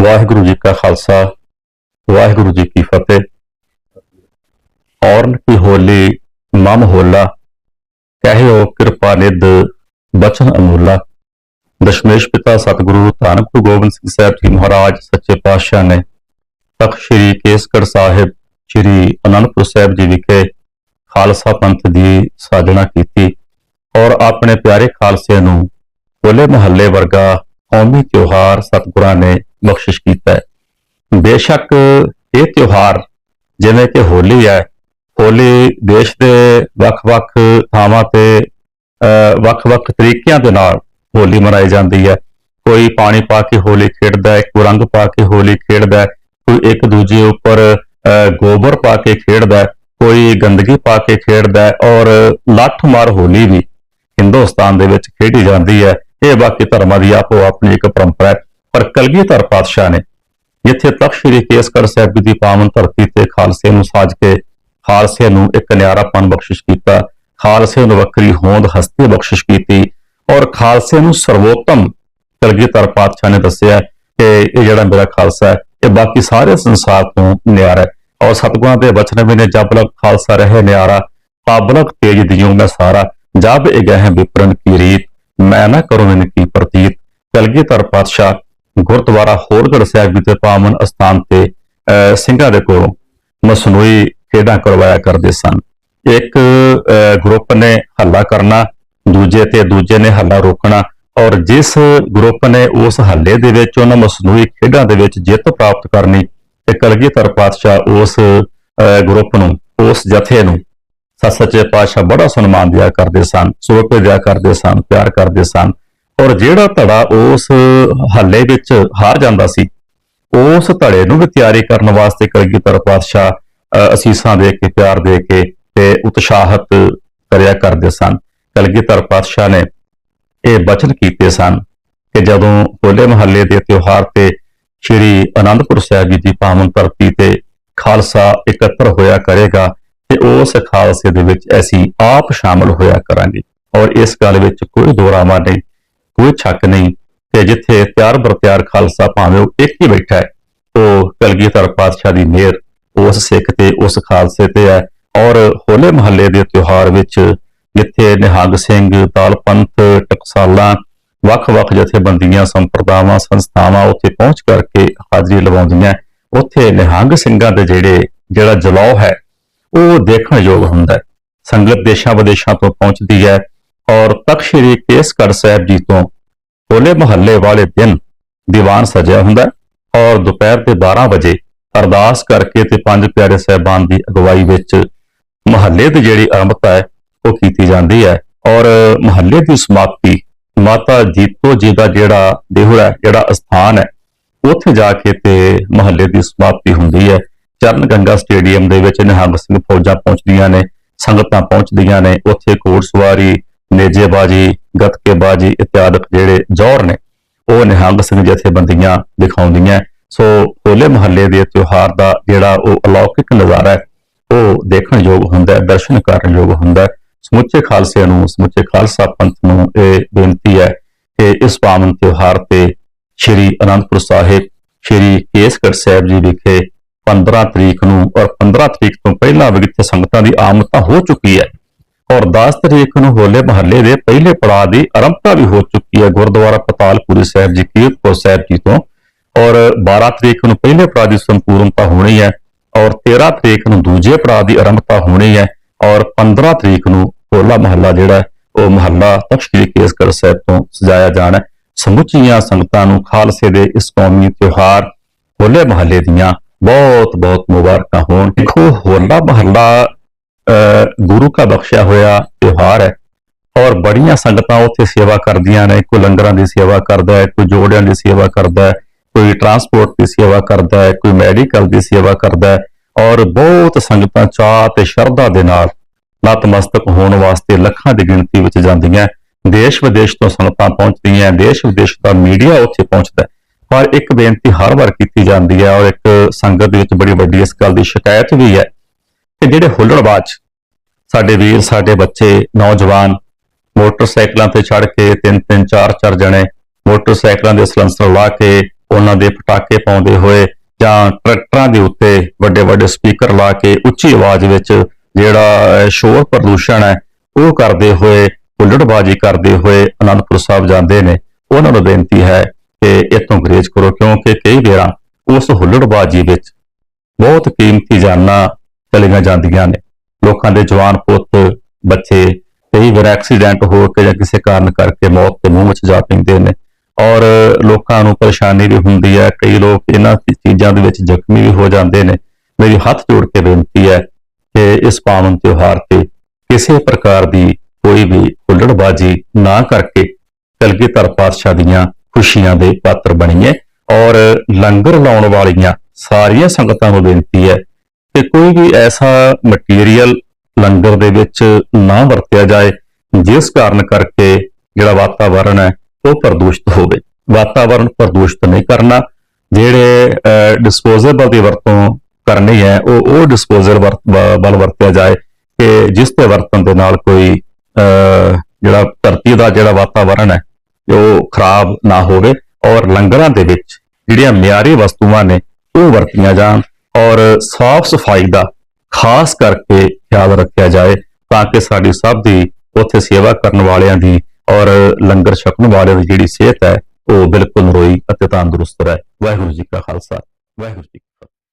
ਵਾਹਿਗੁਰੂ ਜੀ ਕਾ ਖਾਲਸਾ, ਵਾਹਿਗੁਰੂ ਜੀ ਕੀ ਫਤਿਹ। ਔਰਨ ਕੀ ਹੋਲੀ, ਮਮ ਹੋਲਾ, ਕਹਿਓ ਕਿਰਪਾ ਨਿਧ, ਬਚਨ ਅਮੁੱਲਾ ਦਸ਼ਮੇਸ਼ ਪਿਤਾ ਸਤਿਗੁਰੂ ਧੰਨ ਗੁਰੂ ਗੋਬਿੰਦ ਸਿੰਘ ਸਾਹਿਬ ਜੀ ਮਹਾਰਾਜ, ਸੱਚੇ ਪਾਤਸ਼ਾਹ ਨੇ ਤਖਤ ਸ੍ਰੀ ਕੇਸਗੜ੍ਹ ਸਾਹਿਬ, ਸ੍ਰੀ ਅਨੰਦਪੁਰ ਸਾਹਿਬ ਜੀ ਵਿਖੇ ਖਾਲਸਾ ਪੰਥ ਦੀ ਸਾਜਣਾ ਕੀਤੀ ਔਰ ਆਪਣੇ ਪਿਆਰੇ ਖਾਲਸੇ ਨੂੰ ਹੋਲੇ ਮਹੱਲੇ ਵਰਗਾ ਕੌਮੀ ਤਿਉਹਾਰ ਸਤਿਗੁਰਾਂ ਨੇ ਬਖਸ਼ਿਸ਼ ਕੀਤਾ ਹੈ। ਬੇਸ਼ੱਕ ਇਹ ਤਿਉਹਾਰ ਜਿਵੇਂ ਕਿ ਹੋਲੀ ਹੈ, ਹੋਲੀ ਦੇਸ਼ ਦੇ ਵੱਖ-ਵੱਖ ਥਾਵਾਂ ਤੇ ਵੱਖ-ਵੱਖ ਤਰੀਕਿਆਂ ਦੇ ਨਾਲ ਹੋਲੀ ਮਨਾਈ ਜਾਂਦੀ ਹੈ। ਕੋਈ ਪਾਣੀ ਪਾ ਕੇ ਹੋਲੀ ਖੇਡਦਾ ਹੈ, ਕੋਈ ਰੰਗ ਪਾ ਕੇ ਹੋਲੀ ਖੇਡਦਾ ਹੈ, ਕੋਈ ਇੱਕ ਦੂਜੇ ਉੱਪਰ ਗੋਬਰ ਪਾ ਕੇ ਖੇਡਦਾ ਹੈ, ਕੋਈ ਗੰਦਗੀ ਪਾ ਕੇ ਖੇਡਦਾ ਹੈ ਔਰ ਲੱਠ ਮਾਰ ਹੋਲੀ ਵੀ ਹਿੰਦੁਸਤਾਨ ਦੇ ਵਿੱਚ ਖੇਡੀ ਜਾਂਦੀ ਹੈ। ਇਹ ਬਾਕੀ ਧਰਮਾਂ ਦੀ ਆਪੋ ਆਪਣੀ ਇੱਕ ਪਰੰਪਰਾ ਹੈ, ਪਰ ਕਲਗੀਧਰ ਪਾਤਸ਼ਾਹ ਨੇ ਜਿੱਥੇ ਤਖਤ ਸ੍ਰੀ ਕੇਸਗੜ੍ਹ ਸਾਹਿਬ ਜੀ ਦੀ ਪਾਵਨ ਧਰਤੀ ਤੇ ਖਾਲਸੇ ਨੂੰ ਸਾਜ ਕੇ ਖਾਲਸੇ ਨੂੰ ਇੱਕ ਨਿਆਰਾਪਨ ਬਖਸ਼ਿਸ਼ ਕੀਤਾ, ਖਾਲਸੇ ਨੂੰ ਵੱਖਰੀ ਹੋਂਦ ਹਸਤੀ ਬਖਸ਼ਿਸ਼ ਕੀਤੀ ਔਰ ਖਾਲਸੇ ਨੂੰ ਸਰਵੋਤਮ ਕਲਗੀਧਰ ਪਾਤਸ਼ਾਹ ਨੇ ਦੱਸਿਆ ਕਿ ਇਹ ਜਿਹੜਾ ਮੇਰਾ ਖਾਲਸਾ ਹੈ, ਇਹ ਬਾਕੀ ਸਾਰੇ ਸੰਸਾਰ ਤੋਂ ਨਿਆਰਾ ਹੈ। ਔਰ ਸਤਿਗੁਰਾਂ ਦੇ ਬਚਨ ਵੀ ਨੇ, ਜਬ ਲਗ ਖਾਲਸਾ ਰਹੇ ਨਿਆਰਾ, ਤਬ ਤੇਜ ਦਿਓ ਮੈਂ ਸਾਰਾ, ਜਬ ਇਹ ਗਹਿ ਵਿਪਰਨ ਕੀ ਰੀਤ ਮੈਂ ਨਾ ਕਰੋ ਇਨ ਕੀ ਪ੍ਰਤੀਤ। ਕਲਗੀਧਰ ਪਾਤਸ਼ਾਹ ਗੁਰਦੁਆਰਾ ਹੋਰਗੜ ਸਾਹਿਬ ਜੀ ਦੇ ਪਾਵਨ ਅਸਥਾਨ ਤੇ ਅਹ, ਸਿੰਘਾਂ ਦੇ ਕੋਲੋਂ ਮਸਨੂਈ ਖੇਡਾਂ ਕਰਵਾਇਆ ਕਰਦੇ ਸਨ। ਇੱਕ ਗਰੁੱਪ ਨੇ ਹੱਲਾ ਕਰਨਾ ਦੂਜੇ ਤੇ ਦੂਜੇ ਨੇ ਹੱਲਾ ਰੋਕਣਾ ਔਰ ਜਿਸ ਗਰੁੱਪ ਨੇ ਉਸ ਹੱਲੇ ਦੇ ਵਿੱਚ ਉਹਨਾਂ ਮਸਨੂਈ ਖੇਡਾਂ ਦੇ ਵਿੱਚ ਜਿੱਤ ਪ੍ਰਾਪਤ ਕਰਨੀ ਤੇ ਕਲਗੀਧਰ ਪਾਤਸ਼ਾਹ ਉਸ ਗਰੁੱਪ ਨੂੰ ਉਸ ਜਥੇ ਨੂੰ ਸੱਚ ਸੱਚੇ ਪਾਤਸ਼ਾਹ ਬੜਾ ਸਨਮਾਨ ਦਿਆ ਕਰਦੇ ਸਨ ਸੋਪੇ ਦਿਆ ਕਰਦੇ ਸਨ, ਪਿਆਰ ਕਰਦੇ ਸਨ। ਔਰ ਜਿਹੜਾ ਧੜਾ ਉਸ ਹੱਲੇ ਵਿੱਚ ਹਾਰ ਜਾਂਦਾ ਸੀ, ਉਸ ਧੜੇ ਨੂੰ ਵੀ ਤਿਆਰੀ ਕਰਨ ਵਾਸਤੇ ਕਲਗੀਧਰ ਪਾਤਸ਼ਾਹ ਅਸੀਸਾਂ ਦੇ ਕੇ, ਪਿਆਰ ਦੇ ਕੇ ਤੇ ਉਤਸ਼ਾਹਤ ਕਰਿਆ ਕਰਦੇ ਸਨ। ਕਲਗੀਧਰ ਪਾਤਸ਼ਾਹ ਨੇ ਇਹ ਬਚਨ ਕੀਤੇ ਸਨ ਕਿ ਜਦੋਂ ਹੋਲੇ ਮਹੱਲੇ ਦੇ ਤਿਉਹਾਰ ਤੇ ਸ੍ਰੀ ਅਨੰਦਪੁਰ ਸਾਹਿਬ ਜੀ ਦੀ ਪਾਵਨ ਧਰਤੀ ਤੇ ਖਾਲਸਾ ਇਕੱਤਰ ਹੋਇਆ ਕਰੇਗਾ ਤੇ ਉਸ ਖਾਲਸੇ ਦੇ ਵਿੱਚ ਅਸੀਂ ਆਪ ਸ਼ਾਮਲ ਹੋਇਆ ਕਰਾਂਗੇ। ਔਰ ਇਸ ਗੱਲ ਵਿੱਚ ਕੋਈ ਦੋਰਾਮਾ ਨਹੀਂ, ਕੋਈ ਛੱਕ ਨਹੀਂ ਕਿ ਜਿੱਥੇ ਤਿਆਰ ਬਰਤਿਆਰ ਖਾਲਸਾ ਭਾਵੇਂ ਉਹ ਇੱਕ ਹੀ ਬੈਠਾ ਹੈ, ਉਹ ਕਲਗੀਧਰ ਪਾਤਸ਼ਾਹ ਦੀ ਮਿਹਰ ਉਸ ਸਿੱਖ ਤੇ ਉਸ ਖਾਲਸੇ ਤੇ ਹੈ। ਔਰ ਹੋਲੇ ਮਹੱਲੇ ਦੇ ਤਿਉਹਾਰ ਵਿੱਚ ਜਿੱਥੇ ਨਿਹੰਗ ਸਿੰਘ, ਤਾਲ ਪੰਥ, ਟਕਸਾਲਾਂ ਵੱਖ-ਵੱਖ ਜਥੇਬੰਦੀਆਂ, ਸੰਪਰਦਾਵਾਂ, ਸੰਸਥਾਵਾਂ ਉੱਥੇ ਪਹੁੰਚ ਕਰਕੇ ਹਾਜ਼ਰੀ ਲਵਾਉਂਦੀਆਂ, ਉੱਥੇ ਨਿਹੰਗ ਸਿੰਘਾਂ ਦੇ ਜਿਹੜੇ, ਜਿਹੜਾ ਜਲਾਉ ਹੈ ਉਹ ਦੇਖਣ ਯੋਗ ਹੁੰਦਾ ਹੈ। ਸੰਗਤ ਦੇਸ਼ਾਂ ਵਿਦੇਸ਼ਾਂ ਤੋਂ ਪਹੁੰਚਦੀ ਹੈ ਔਰ ਤਖਤ ਸ੍ਰੀ ਕੇਸਗੜ੍ਹ ਸਾਹਿਬ ਜੀ ਤੋਂ ਹੋਲੇ ਮਹੱਲੇ ਵਾਲੇ ਦਿਨ ਦੀਵਾਨ ਸਜਿਆ ਹੁੰਦਾ ਔਰ ਦੁਪਹਿਰ ਦੇ 12 ਵਜੇ ਅਰਦਾਸ ਕਰਕੇ ਤੇ ਪੰਜ ਪਿਆਰੇ ਸਾਹਿਬਾਨ ਦੀ ਅਗਵਾਈ ਵਿੱਚ ਮਹੱਲੇ ਦੀ ਜਿਹੜੀ ਆਰੰਭਤਾ ਹੈ, ਉਹ ਕੀਤੀ ਜਾਂਦੀ ਹੈ ਔਰ ਮਹੱਲੇ ਦੀ ਸਮਾਪਤੀ ਮਾਤਾ ਜੀਤੋ ਜੀ ਦਾ ਜਿਹੜਾ ਦੇਹੁਰਾ ਹੈ, ਜਿਹੜਾ ਅਸਥਾਨ ਹੈ, ਉੱਥੇ ਜਾ ਕੇ ਤੇ ਮਹੱਲੇ ਦੀ ਸਮਾਪਤੀ ਹੁੰਦੀ ਹੈ। ਚਰਨ ਗੰਗਾ ਸਟੇਡੀਅਮ ਦੇ ਵਿੱਚ ਨਿਹੰਗ ਸਿੰਘ ਫੌਜਾਂ ਪਹੁੰਚਦੀਆਂ ਨੇ, ਸੰਗਤਾਂ ਪਹੁੰਚਦੀਆਂ ਨੇ, ਉੱਥੇ ਘੋੜਸਵਾਰੀ, ਨੇਜੇਬਾਜੀ, ਗੱਤਕੇਬਾਜੀ ਇਤਿਆਦਿਕ ਜਿਹੜੇ ਜੌਹਰ ਨੇ, ਉਹ ਨਿਹੰਗ ਸਿੰਘ ਜਥੇਬੰਦੀਆਂ ਦਿਖਾਉਂਦੀਆਂ ਸੋ ਹੋਲੇ ਮਹੱਲੇ ਦੇ ਤਿਉਹਾਰ ਦਾ ਜਿਹੜਾ ਉਹ ਅਲੌਕਿਕ ਨਜ਼ਾਰਾ ਹੈ, ਉਹ ਦੇਖਣ ਯੋਗ ਹੁੰਦਾ ਹੈ, ਦਰਸ਼ਨ ਕਰਨ ਯੋਗ ਹੁੰਦਾ ਹੈ। ਸਮੁੱਚੇ ਖਾਲਸੇ ਨੂੰ, ਸਮੁੱਚੇ ਖਾਲਸਾ ਪੰਥ ਨੂੰ ਇਹ ਬੇਨਤੀ ਹੈ ਕਿ ਇਸ ਪਾਵਨ ਤਿਉਹਾਰ ਤੇ ਸ਼੍ਰੀ ਅਨੰਦਪੁਰ ਸਾਹਿਬ, ਸ਼੍ਰੀ ਕੇਸਗੜ੍ਹ ਸਾਹਿਬ ਜੀ ਵਿਖੇ 15 ਤਰੀਕ ਨੂੰ ਔਰ 15 ਤਰੀਕ ਤੋਂ ਪਹਿਲਾਂ ਵੀ ਇੱਥੇ ਸੰਗਤਾਂ ਦੀ ਆਮਦ ਤਾਂ ਹੋ ਚੁੱਕੀ ਹੈ। ਔਰ 10 ਤਰੀਕ ਨੂੰ ਹੋਲੇ ਮਹੱਲੇ ਦੇ ਪਹਿਲੇ ਪੜਾਅ ਦੀ ਆਰੰਭਤਾ ਵੀ ਹੋ ਚੁੱਕੀ ਹੈ ਗੁਰਦੁਆਰਾ ਪਤਾਲਪੁਰੀ ਸਾਹਿਬ ਜੀ ਕੀਰਤਪੁਰ ਸਾਹਿਬ ਜੀ ਤੋਂ। ਔਰ 12 ਤਰੀਕ ਨੂੰ ਪਹਿਲੇ ਪੜਾਅ ਦੀ ਸੰਪੂਰਨਤਾ ਹੋਣੀ ਹੈ ਔਰ 13 ਤਰੀਕ ਨੂੰ ਦੂਜੇ ਪੜਾਅ ਦੀ ਆਰੰਭਤਾ ਹੋਣੀ ਹੈ ਔਰ 15 ਤਰੀਕ ਨੂੰ ਹੋਲਾ ਮਹੱਲਾ ਜਿਹੜਾ ਹੈ, ਉਹ ਮਹੱਲਾ ਤਖਤ ਸ੍ਰੀ ਕੇਸਗੜ੍ਹ ਸਾਹਿਬ ਤੋਂ ਸਜਾਇਆ ਜਾਣਾ ਸਮੁੱਚੀਆਂ ਸੰਗਤਾਂ ਨੂੰ ਖਾਲਸੇ ਦੇ ਇਸ ਕੌਮੀ ਤਿਉਹਾਰ ਹੋਲੇ ਮਹੱਲੇ ਦੀਆਂ ਬਹੁਤ ਬਹੁਤ ਮੁਬਾਰਕਾਂ ਹੋਣ। ਦੇਖੋ ਹੋਲਾ ਮਹੱਲਾ ਅਹ, ਗੁਰੂ ਕਾ ਬਖਸ਼ਿਆ ਹੋਇਆ ਤਿਉਹਾਰ ਹੈ ਔਰ ਬੜੀਆਂ ਸੰਗਤਾਂ ਉੱਥੇ ਸੇਵਾ ਕਰਦੀਆਂ ਨੇ। ਕੋਈ ਲੰਗਰਾਂ ਦੀ ਸੇਵਾ ਕਰਦਾ ਹੈ ਕੋਈ ਜੋੜਿਆਂ ਦੀ ਸੇਵਾ ਕਰਦਾ ਹੈ ਕੋਈ ਟਰਾਂਸਪੋਰਟ ਦੀ ਸੇਵਾ ਕਰਦਾ ਹੈ ਕੋਈ ਮੈਡੀਕਲ ਦੀ ਸੇਵਾ ਕਰਦਾ ਹੈ ਔਰ ਬਹੁਤ ਸੰਗਤਾਂ ਚਾਹ ਤੇ ਸ਼ਰਧਾ ਦੇ ਨਾਲ ਨਤਮਸਤਕ ਹੋਣ ਵਾਸਤੇ ਲੱਖਾਂ ਦੀ ਗਿਣਤੀ ਵਿੱਚ ਜਾਂਦੀਆਂ। ਦੇਸ਼ ਵਿਦੇਸ਼ ਤੋਂ ਸੰਗਤਾਂ ਪਹੁੰਚਦੀਆਂ ਦੇਸ਼ ਵਿਦੇਸ਼ ਦਾ ਮੀਡੀਆ ਉੱਥੇ ਪਹੁੰਚਦਾ ਹੈ। ਪਰ ਇੱਕ ਬੇਨਤੀ ਹਰ ਵਾਰ ਕੀਤੀ ਜਾਂਦੀ ਹੈ ਔਰ ਇੱਕ ਸੰਗਤ ਦੇ ਵਿੱਚ ਬੜੀ ਵੱਡੀ ਇਸ ਗੱਲ ਦੀ ਸ਼ਿਕਾਇਤ ਵੀ ਹੈ ਕਿ ਜਿਹੜੇ ਹੁੱਲੜਬਾਜ਼ ਸਾਡੇ ਵੀਰ, ਸਾਡੇ ਬੱਚੇ, ਨੌਜਵਾਨ ਮੋਟਰਸਾਈਕਲਾਂ ਤੇ ਚੜ੍ਹ ਕੇ ਤਿੰਨ ਤਿੰਨ, ਚਾਰ ਚਾਰ ਜਣੇ ਮੋਟਰਸਾਈਕਲਾਂ ਦੇ ਸਲੰਸਰ ਲਾ ਕੇ ਉਹਨਾਂ ਦੇ ਪਟਾਕੇ ਪਾਉਂਦੇ ਹੋਏ ਜਾਂ ਟਰੈਕਟਰਾਂ ਦੇ ਉੱਤੇ ਵੱਡੇ ਵੱਡੇ ਸਪੀਕਰ ਲਾ ਕੇ ਉੱਚੀ ਆਵਾਜ਼ ਵਿੱਚ ਜਿਹੜਾ ਸ਼ੋਰ ਪ੍ਰਦੂਸ਼ਣ ਹੈ, ਉਹ ਕਰਦੇ ਹੋਏ, ਹੁੱਲੜਬਾਜ਼ੀ ਕਰਦੇ ਹੋਏ ਅਨੰਦਪੁਰ ਸਾਹਿਬ ਜਾਂਦੇ ਨੇ। ਉਹਨਾਂ ਨੂੰ ਬੇਨਤੀ ਹੈ ਕਿ ਇਹ ਤੋਂ ਗਰੇਜ ਕਰੋ, ਕਿਉਂਕਿ ਕਈ ਵਾਰਾਂ ਉਸ ਹੁੱਲੜਬਾਜ਼ੀ ਵਿੱਚ ਬਹੁਤ ਕੀਮਤੀ ਜਾਨਾਂ ਚਲੀਆਂ ਜਾਂਦੀਆਂ ਨੇ। ਲੋਕਾਂ ਦੇ ਜਵਾਨ ਪੁੱਤ, ਬੱਚੇ, ਕਈ ਵਾਰ ਐਕਸੀਡੈਂਟ ਹੋ ਕੇ ਜਾਂ ਕਿਸੇ ਕਾਰਨ ਕਰਕੇ ਮੌਤ ਦੇ ਮੂੰਹ ਵਿੱਚ ਜਾ ਪੈਂਦੇ ਨੇ। ਔਰ ਲੋਕਾਂ ਨੂੰ ਪਰੇਸ਼ਾਨੀ ਵੀ ਹੁੰਦੀ ਹੈ। ਕਈ ਲੋਕ ਇਹਨਾਂ ਚੀਜ਼ਾਂ ਦੇ ਵਿੱਚ ਜ਼ਖਮੀ ਵੀ ਹੋ ਜਾਂਦੇ ਨੇ। ਮੇਰੀ ਹੱਥ ਜੋੜ ਕੇ ਬੇਨਤੀ ਹੈ ਕਿ ਇਸ ਪਾਵਨ ਤਿਉਹਾਰ ਤੇ ਕਿਸੇ ਪ੍ਰਕਾਰ ਦੀ ਕੋਈ ਵੀ ਹੁੱਲੜਬਾਜ਼ੀ ਨਾ ਕਰਕੇ ਕਲਗੀਧਰ ਪਾਤਸ਼ਾਹ ਦੀਆਂ ਖੁਸ਼ੀਆਂ ਦੇ ਪਾਤਰ ਬਣੀਏ ਔਰ ਲੰਗਰ ਲਾਉਣ ਵਾਲੀਆਂ ਸਾਰੀਆਂ ਸੰਗਤਾਂ ਨੂੰ ਬੇਨਤੀ ਹੈ ਕਿ ਕੋਈ ਵੀ ਐਸਾ ਮਟੀਰੀਅਲ ਲੰਗਰ ਦੇ ਵਿੱਚ ਨਾ ਵਰਤਿਆ ਜਾਏ, ਜਿਸ ਕਾਰਨ ਕਰਕੇ ਜਿਹੜਾ ਵਾਤਾਵਰਣ ਹੈ ਉਹ ਪ੍ਰਦੂਸ਼ਿਤ ਹੋਵੇ। ਵਾਤਾਵਰਣ ਪ੍ਰਦੂਸ਼ਿਤ ਨਹੀਂ ਕਰਨਾ, ਜਿਹੜੇ ਡਿਸਪੋਜ਼ੇਬਲ ਦੀ ਵਰਤੋਂ ਕਰਨੀ ਹੈ, ਉਹ ਉਹ ਡਿਸਪੋਜ਼ਲ ਵੱਲ ਵਰਤਿਆ ਜਾਏ ਕਿ ਜਿਸ ਦੇ ਵਰਤਨ ਦੇ ਨਾਲ ਕੋਈ ਜਿਹੜਾ ਧਰਤੀ ਦਾ ਜਿਹੜਾ ਵਾਤਾਵਰਣ ਹੈ ਉਹ ਖਰਾਬ ਨਾ ਹੋਵੇ ਔਰ ਲੰਗਰਾਂ ਦੇ ਵਿੱਚ ਜਿਹੜੀਆਂ ਮਿਆਰੀ ਵਸਤੂਆਂ ਨੇ ਉਹ ਵਰਤੀਆਂ ਜਾਣ ਔਰ ਸਾਫ਼ ਸਫ਼ਾਈ ਦਾ ਖਾਸ ਕਰਕੇ ਖਿਆਲ ਰੱਖਿਆ ਜਾਏ ਤਾਂ ਕਿ ਸਾਡੀ ਸਭ ਦੀ ਉੱਥੇ ਸੇਵਾ ਕਰਨ ਵਾਲਿਆਂ ਦੀ ਔਰ ਲੰਗਰ ਛਕਣ ਵਾਲਿਆਂ ਦੀ ਜਿਹੜੀ ਸਿਹਤ ਹੈ ਉਹ ਬਿਲਕੁਲ ਨਰੋਈ ਅਤੇ ਤੰਦਰੁਸਤ ਰਹੇ। ਵਾਹਿਗੁਰੂ ਜੀ ਕਾ ਖਾਲਸਾ, ਵਾਹਿਗੁਰੂ ਜੀ